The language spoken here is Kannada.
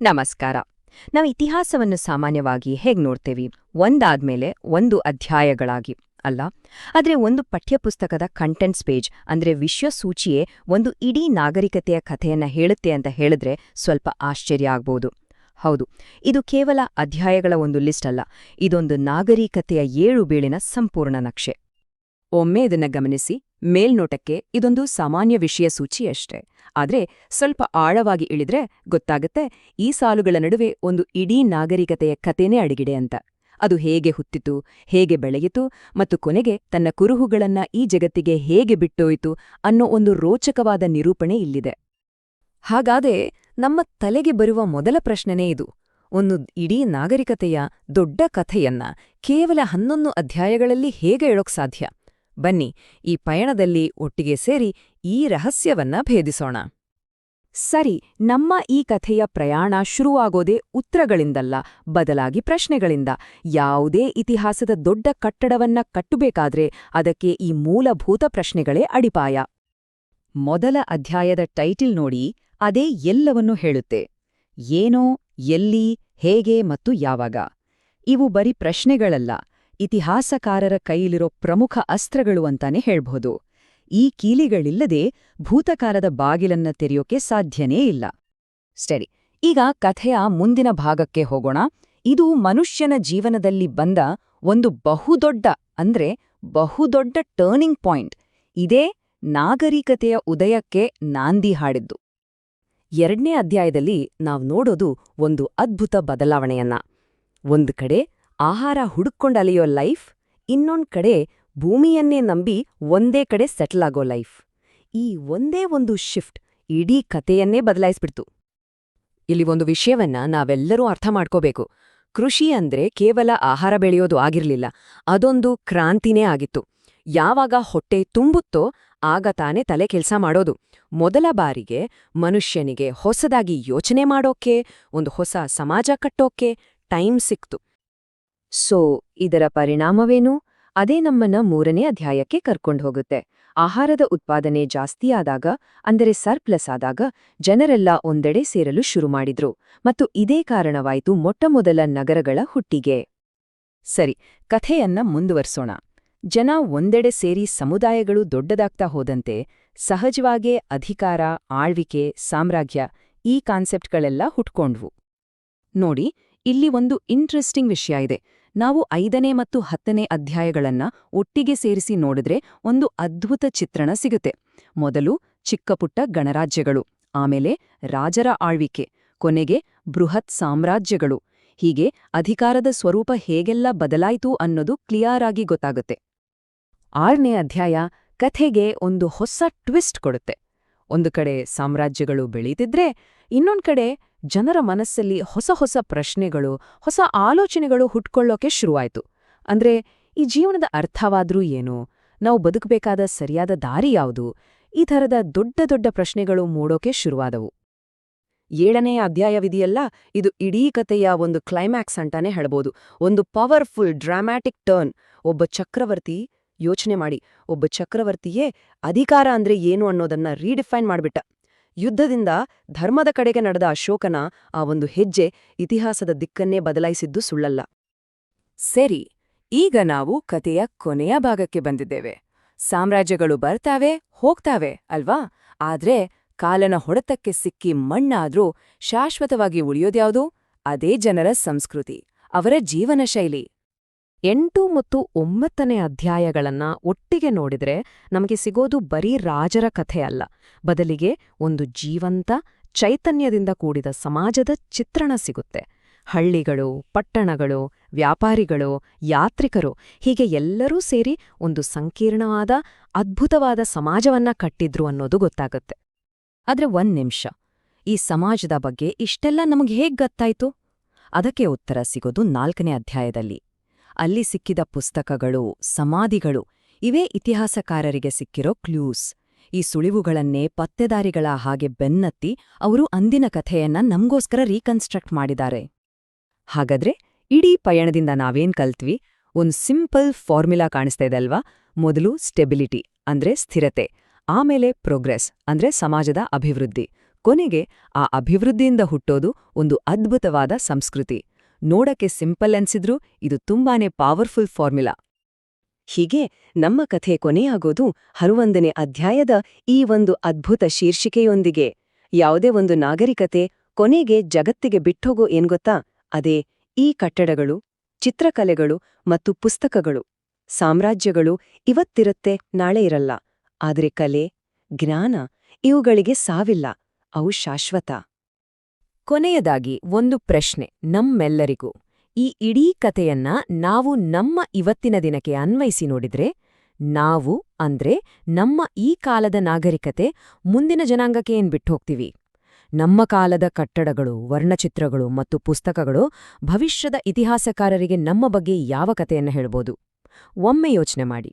ನಮಸ್ಕಾರ. ನಾವು ಇತಿಹಾಸವನ್ನು ಸಾಮಾನ್ಯವಾಗಿ ಹೇಗ್ ನೋಡ್ತೇವಿ? ಒಂದಾದ್ಮೇಲೆ ಒಂದು ಅಧ್ಯಾಯಗಳಾಗಿ, ಅಲ್ಲ? ಆದರೆ ಒಂದು ಪಠ್ಯಪುಸ್ತಕದ ಕಂಟೆಂಟ್ಸ್ ಪೇಜ್ ಅಂದ್ರೆ ವಿಶ್ವಸೂಚಿಯೇ ಒಂದು ಇಡೀ ನಾಗರಿಕತೆಯ ಕಥೆಯನ್ನ ಹೇಳುತ್ತೆ ಅಂತ ಹೇಳಿದ್ರೆ ಸ್ವಲ್ಪ ಆಶ್ಚರ್ಯ ಆಗ್ಬೋದು. ಹೌದು, ಇದು ಕೇವಲ ಅಧ್ಯಾಯಗಳ ಒಂದು ಲಿಸ್ಟ್ ಅಲ್ಲ, ಇದೊಂದು ನಾಗರಿಕತೆಯ ಏಳು ಬೀಳಿನ ಸಂಪೂರ್ಣ ನಕ್ಷೆ. ಒಮ್ಮೆ ಇದನ್ನ ಗಮನಿಸಿ, ಮೇಲ್ನೋಟಕ್ಕೆ ಇದೊಂದು ಸಾಮಾನ್ಯ ವಿಷಯ ಸೂಚಿಯಷ್ಟೇ ಆದ್ರೆ ಸ್ವಲ್ಪ ಆಳವಾಗಿ ಇಳಿದ್ರೆ ಗೊತ್ತಾಗತ್ತೆ ಈ ಸಾಲುಗಳ ನಡುವೆ ಒಂದು ಇಡೀ ನಾಗರಿಕತೆಯ ಕಥೆನೇ ಅಡಗಿಡೆ ಅಂತ. ಅದು ಹೇಗೆ ಹುತ್ತಿತು, ಹೇಗೆ ಬೆಳೆಯಿತು ಮತ್ತು ಕೊನೆಗೆ ತನ್ನ ಕುರುಹುಗಳನ್ನ ಈ ಜಗತ್ತಿಗೆ ಹೇಗೆ ಬಿಟ್ಟೋಯಿತು ಅನ್ನೋ ಒಂದು ರೋಚಕವಾದ ನಿರೂಪಣೆ ಇಲ್ಲಿದೆ. ಹಾಗಾದೆ ನಮ್ಮ ತಲೆಗೆ ಬರುವ ಮೊದಲ ಪ್ರಶ್ನೆನೇ ಇದು. ಒಂದು ಇಡೀ ನಾಗರಿಕತೆಯ ದೊಡ್ಡ ಕಥೆಯನ್ನ ಕೇವಲ ಹನ್ನೊಂದು ಅಧ್ಯಾಯಗಳಲ್ಲಿ ಹೇಗೆ ಹೇಳೋಕ್ ಸಾಧ್ಯ? ಬನ್ನಿ, ಈ ಪಯಣದಲ್ಲಿ ಒಟ್ಟಿಗೆ ಸೇರಿ ಈ ರಹಸ್ಯವನ್ನ ಭೇದಿಸೋಣ. ಸರಿ, ನಮ್ಮ ಈ ಕಥೆಯ ಪ್ರಯಾಣ ಶುರುವಾಗೋದೇ ಉತ್ತರಗಳಿಂದಲ್ಲ, ಬದಲಾಗಿ ಪ್ರಶ್ನೆಗಳಿಂದ. ಯಾವುದೇ ಇತಿಹಾಸದ ದೊಡ್ಡ ಕಟ್ಟಡವನ್ನ ಕಟ್ಟಬೇಕಾದ್ರೆ ಅದಕ್ಕೆ ಈ ಮೂಲಭೂತ ಪ್ರಶ್ನೆಗಳೇ ಅಡಿಪಾಯ. ಮೊದಲ ಅಧ್ಯಾಯದ ಟೈಟಿಲ್ ನೋಡಿ, ಅದೇ ಎಲ್ಲವನ್ನೂ ಹೇಳುತ್ತೆ. ಏನೋ, ಎಲ್ಲಿ, ಹೇಗೆ ಮತ್ತು ಯಾವಾಗ. ಇವು ಬರೀ ಪ್ರಶ್ನೆಗಳಲ್ಲ. ಇತಿಹಾಸಕಾರರ ಕೈಯಲ್ಲಿರೋ ಪ್ರಮುಖ ಅಸ್ತ್ರಗಳು ಅಂತಾನೆ ಹೇಳ್ಬಹುದು. ಈ ಕೀಲಿಗಳಿಲ್ಲದೆ ಭೂತಕಾಲದ ಬಾಗಿಲನ್ನ ತೆರೆಯೋಕೆ ಸಾಧ್ಯನೇ ಇಲ್ಲ. ಸರಿ, ಈಗ ಕಥೆಯ ಮುಂದಿನ ಭಾಗಕ್ಕೆ ಹೋಗೋಣ. ಇದು ಮನುಷ್ಯನ ಜೀವನದಲ್ಲಿ ಬಂದ ಒಂದು ಬಹುದೊಡ್ಡ, ಅಂದ್ರೆ ಬಹುದೊಡ್ಡ ಟರ್ನಿಂಗ್ ಪಾಯಿಂಟ್ ಇದೇ ನಾಗರಿಕತೆಯ ಉದಯಕ್ಕೆ ನಾಂದಿ ಹಾಡಿದ್ದು. ಎರಡನೇ ಅಧ್ಯಾಯದಲ್ಲಿ ನಾವು ನೋಡೋದು ಒಂದು ಅದ್ಭುತ ಬದಲಾವಣೆಯನ್ನ. ಒಂದು ಕಡೆ ಆಹಾರ ಹುಡುಕೊಂಡಲಿಯೋ ಲೈಫ್, ಇನ್ನೊಂದ್ ಕಡೆ ಭೂಮಿಯನ್ನೇ ನಂಬಿ ಒಂದೇ ಕಡೆ ಸೆಟಲ್ ಆಗೋ ಲೈಫ್. ಈ ಒಂದೇ ಒಂದು ಶಿಫ್ಟ್ ಇಡೀ ಕಥೆಯನ್ನೇ ಬದಲಾಯಿಸ್ಬಿಡ್ತು. ಇಲ್ಲಿ ಒಂದು ವಿಷಯವನ್ನ ನಾವೆಲ್ಲರೂ ಅರ್ಥ ಮಾಡ್ಕೋಬೇಕು. ಕೃಷಿ ಅಂದ್ರೆ ಕೇವಲ ಆಹಾರ ಬೆಳೆಯೋದು ಆಗಿರ್ಲಿಲ್ಲ, ಅದೊಂದು ಕ್ರಾಂತಿನೇ ಆಗಿತ್ತು. ಯಾವಾಗ ಹೊಟ್ಟೆ ತುಂಬುತ್ತೋ ಆಗ ತಾನೇ ತಲೆ ಕೆಲಸ ಮಾಡೋದು. ಮೊದಲ ಬಾರಿಗೆ ಮನುಷ್ಯನಿಗೆ ಹೊಸದಾಗಿ ಯೋಚನೆ ಮಾಡೋಕೆ, ಒಂದು ಹೊಸ ಸಮಾಜ ಕಟ್ಟೋಕೆ ಟೈಮ್ ಸಿಕ್ತು. ಸೊ, ಇದರ ಪರಿಣಾಮವೇನು? ಅದೇ ನಮ್ಮನ್ನ ಮೂರನೇ ಅಧ್ಯಾಯಕ್ಕೆ ಕರ್ಕೊಂಡು ಹೋಗುತ್ತೆ. ಆಹಾರದ ಉತ್ಪಾದನೆ ಜಾಸ್ತಿಯಾದಾಗ ಅಂದರೆ ಸರ್ಪ್ಲಸ್ ಆದಾಗ, ಜನರೆಲ್ಲ ಒಂದೆಡೆ ಸೇರಲು ಶುರು ಮಾಡಿದ್ರು. ಮತ್ತು ಇದೇ ಕಾರಣವಾಯಿತು ಮೊಟ್ಟಮೊದಲ ನಗರಗಳ ಹುಟ್ಟಿಗೆ. ಸರಿ, ಕಥೆಯನ್ನ ಮುಂದುವರ್ಸೋಣ. ಜನ ಒಂದೆಡೆ ಸೇರಿ ಸಮುದಾಯಗಳು ದೊಡ್ಡದಾಗ್ತಾ ಹೋದಂತೆ, ಸಹಜವಾಗೇ ಅಧಿಕಾರ, ಆಳ್ವಿಕೆ, ಸಾಮ್ರಾಜ್ಯ ಈ ಕಾನ್ಸೆಪ್ಟ್ಗಳೆಲ್ಲ ಹುಟ್ಕೊಂಡ್ವು. ನೋಡಿ, ಇಲ್ಲಿ ಒಂದು ಇಂಟ್ರೆಸ್ಟಿಂಗ್ ವಿಷಯ ಇದೆ. ನಾವು ಐದನೇ ಮತ್ತು ಹತ್ತನೇ ಅಧ್ಯಾಯಗಳನ್ನ ಒಟ್ಟಿಗೆ ಸೇರಿಸಿ ನೋಡಿದ್ರೆ ಒಂದು ಅದ್ಭುತ ಚಿತ್ರಣ ಸಿಗುತ್ತೆ. ಮೊದಲು ಚಿಕ್ಕಪುಟ್ಟ ಗಣರಾಜ್ಯಗಳು, ಆಮೇಲೆ ರಾಜರ ಆಳ್ವಿಕೆ, ಕೊನೆಗೆ ಬೃಹತ್ ಸಾಮ್ರಾಜ್ಯಗಳು. ಹೀಗೆ ಅಧಿಕಾರದ ಸ್ವರೂಪ ಹೇಗೆಲ್ಲ ಬದಲಾಯಿತು ಅನ್ನೋದು ಕ್ಲಿಯರ್ ಆಗಿ ಗೊತ್ತಾಗುತ್ತೆ. ಆರನೇ ಅಧ್ಯಾಯ ಕಥೆಗೆ ಒಂದು ಹೊಸ ಟ್ವಿಸ್ಟ್ ಕೊಡುತ್ತೆ. ಒಂದು ಕಡೆ ಸಾಮ್ರಾಜ್ಯಗಳು ಬೆಳೀತಿದ್ರೆ, ಇನ್ನೊಂದು ಕಡೆ ಜನರ ಮನಸ್ಸಲ್ಲಿ ಹೊಸ ಹೊಸ ಪ್ರಶ್ನೆಗಳು, ಹೊಸ ಆಲೋಚನೆಗಳು ಹುಟ್ಕೊಳ್ಳೋಕೆ ಶುರುವಾಯಿತು. ಅಂದ್ರೆ, ಈ ಜೀವನದ ಅರ್ಥವಾದ್ರೂ ಏನು? ನಾವು ಬದುಕಬೇಕಾದ ಸರಿಯಾದ ದಾರಿ ಯಾವುದು? ಈ ಥರದ ದೊಡ್ಡ ದೊಡ್ಡ ಪ್ರಶ್ನೆಗಳು ಮೂಡೋಕೆ ಶುರುವಾದವು. ಏಳನೇ ಅಧ್ಯಾಯವಿದೆಯಲ್ಲ? ಇದು ಇಡೀ ಕಥೆಯ ಒಂದು ಕ್ಲೈಮ್ಯಾಕ್ಸ್ ಅಂತಾನೆ ಹೇಳ್ಬೋದು. ಒಂದು ಪವರ್ಫುಲ್, ಡ್ರಾಮ್ಯಾಟಿಕ್ ಟರ್ನ್. ಒಬ್ಬ ಚಕ್ರವರ್ತಿ, ಯೋಚನೆ ಮಾಡಿ. ಒಬ್ಬ ಚಕ್ರವರ್ತಿಯೇ ಅಧಿಕಾರ ಅಂದ್ರೆ ಏನು ಅನ್ನೋದನ್ನ ರೀಡಿಫೈನ್ ಮಾಡ್ಬಿಟ್ಟ. ಯುದ್ಧದಿಂದ ಧರ್ಮದ ಕಡೆಗೆ ನಡೆದ ಅಶೋಕನ ಆ ಒಂದು ಹೆಜ್ಜೆ ಇತಿಹಾಸದ ದಿಕ್ಕನ್ನೇ ಬದಲಾಯಿಸಿದ್ದು ಸುಳ್ಳಲ್ಲ. ಸರಿ, ಈಗ ನಾವು ಕತೆಯ ಕೊನೆಯ ಭಾಗಕ್ಕೆ ಬಂದಿದ್ದೇವೆ. ಸಾಮ್ರಾಜ್ಯಗಳು ಬರ್ತಾವೆ, ಹೋಗ್ತಾವೆ, ಅಲ್ವಾ? ಆದ್ರೆ ಕಾಲನ ಹೊಡೆತಕ್ಕೆ ಸಿಕ್ಕಿ ಮಣ್ಣಾದ್ರೂ ಶಾಶ್ವತವಾಗಿ ಉಳಿಯೋದ್ಯಾವುದು? ಅದೇ ಜನರ ಸಂಸ್ಕೃತಿ, ಅವರ ಜೀವನ ಶೈಲಿ ಎಂಟು ಮತ್ತು ಒಂಬತ್ತನೇ ಅಧ್ಯಾಯಗಳನ್ನ ಒಟ್ಟಿಗೆ ನೋಡಿದ್ರೆ ನಮಗೆ ಸಿಗೋದು ಬರೀ ರಾಜರ ಕಥೆ ಅಲ್ಲ. ಬದಲಿಗೆ ಒಂದು ಜೀವಂತ, ಚೈತನ್ಯದಿಂದ ಕೂಡಿದ ಸಮಾಜದ ಚಿತ್ರಣ ಸಿಗುತ್ತೆ. ಹಳ್ಳಿಗಳು, ಪಟ್ಟಣಗಳು, ವ್ಯಾಪಾರಿಗಳು, ಯಾತ್ರಿಕರು ಹೀಗೆ ಎಲ್ಲರೂ ಸೇರಿ ಒಂದು ಸಂಕೀರ್ಣವಾದ, ಅದ್ಭುತವಾದ ಸಮಾಜವನ್ನ ಕಟ್ಟಿದ್ರು ಅನ್ನೋದು ಗೊತ್ತಾಗುತ್ತೆ. ಆದ್ರೆ ಒಂದ್ ನಿಮಿಷ. ಈ ಸಮಾಜದ ಬಗ್ಗೆ ಇಷ್ಟೆಲ್ಲ ನಮಗೆ ಹೇಗ್ ಗೊತ್ತಾಯ್ತು? ಅದಕ್ಕೆ ಉತ್ತರ ಸಿಗೋದು ನಾಲ್ಕನೇ ಅಧ್ಯಾಯದಲ್ಲಿ. ಅಲ್ಲಿ ಸಿಕ್ಕಿದ ಪುಸ್ತಕಗಳು, ಸಮಾಧಿಗಳು, ಇವೇ ಇತಿಹಾಸಕಾರರಿಗೆ ಸಿಕ್ಕಿರೋ ಕ್ಲೂಸ್. ಈ ಸುಳಿವುಗಳನ್ನೇ ಪತ್ತೆದಾರಿಗಳ ಹಾಗೆ ಬೆನ್ನತ್ತಿ ಅವರು ಅಂದಿನ ಕಥೆಯನ್ನ ನಮಗೋಸ್ಕರ ರೀಕನ್ಸ್ಟ್ರಕ್ಟ್ ಮಾಡಿದ್ದಾರೆ. ಹಾಗಾದ್ರೆ ಇಡೀ ಪಯಣದಿಂದ ನಾವೇನ್ ಕಲ್ತ್ವಿ? ಒಂದು ಸಿಂಪಲ್ ಫಾರ್ಮುಲಾ ಕಾಣಿಸ್ತಾ ಅಲ್ವಾ? ಮೊದಲು ಸ್ಟೆಬಿಲಿಟಿ, ಅಂದ್ರೆ ಸ್ಥಿರತೆ, ಆಮೇಲೆ ಪ್ರೋಗ್ರೆಸ್, ಅಂದ್ರೆ ಸಮಾಜದ ಅಭಿವೃದ್ಧಿ. ಕೊನೆಗೆ ಆ ಅಭಿವೃದ್ಧಿಯಿಂದ ಹುಟ್ಟೋದು ಒಂದು ಅದ್ಭುತವಾದ ಸಂಸ್ಕೃತಿ. ನೋಡಕ್ಕೆ ಸಿಂಪಲ್ ಅನ್ಸಿದ್ರೂ ಇದು ತುಂಬಾನೇ ಪವರ್ಫುಲ್ ಫಾರ್ಮುಲಾ. ಹೀಗೆ ನಮ್ಮ ಕಥೆ ಕೊನೆಯಾಗೋದು ಹರುವಂದನೆ ಅಧ್ಯಾಯದ ಈ ಒಂದು ಅದ್ಭುತ ಶೀರ್ಷಿಕೆಯೊಂದಿಗೆ. ಯಾವುದೇ ಒಂದು ನಾಗರಿಕತೆ ಕೊನೆಗೆ ಜಗತ್ತಿಗೆ ಬಿಟ್ಟೋಗೋ ಏನ್ಗೊತ್ತಾ ಅದೇ ಈ ಕಟ್ಟಡಗಳು, ಚಿತ್ರಕಲೆಗಳು ಮತ್ತು ಪುಸ್ತಕಗಳು. ಸಾಮ್ರಾಜ್ಯಗಳು ಇವತ್ತಿರುತ್ತೆ, ನಾಳೆ ಇರಲ್ಲ. ಆದರೆ ಕಲೆ, ಜ್ಞಾನ ಇವುಗಳಿಗೆ ಸಾವಿಲ್ಲ, ಅವು ಶಾಶ್ವತ. ಕೊನೆಯದಾಗಿ ಒಂದು ಪ್ರಶ್ನೆ ನಮ್ಮೆಲ್ಲರಿಗೂ. ಈ ಇಡೀ ಕಥೆಯನ್ನ ನಾವು ನಮ್ಮ ಇವತ್ತಿನ ದಿನಕ್ಕೆ ಅನ್ವಯಿಸಿ ನೋಡಿದ್ರೆ, ನಾವು ಅಂದ್ರೆ ನಮ್ಮ ಈ ಕಾಲದ ನಾಗರಿಕತೆ ಮುಂದಿನ ಜನಾಂಗಕ್ಕೆ ಏನ್ ಬಿಟ್ಟೋಗ್ತೀವಿ ನಮ್ಮ ಕಾಲದ ಕಟ್ಟಡಗಳು, ವರ್ಣಚಿತ್ರಗಳು ಮತ್ತು ಪುಸ್ತಕಗಳು ಭವಿಷ್ಯದ ಇತಿಹಾಸಕಾರರಿಗೆ ನಮ್ಮ ಬಗ್ಗೆ ಯಾವ ಕಥೆಯನ್ನ ಹೇಳ್ಬೋದು? ಒಮ್ಮೆ ಯೋಚನೆ ಮಾಡಿ.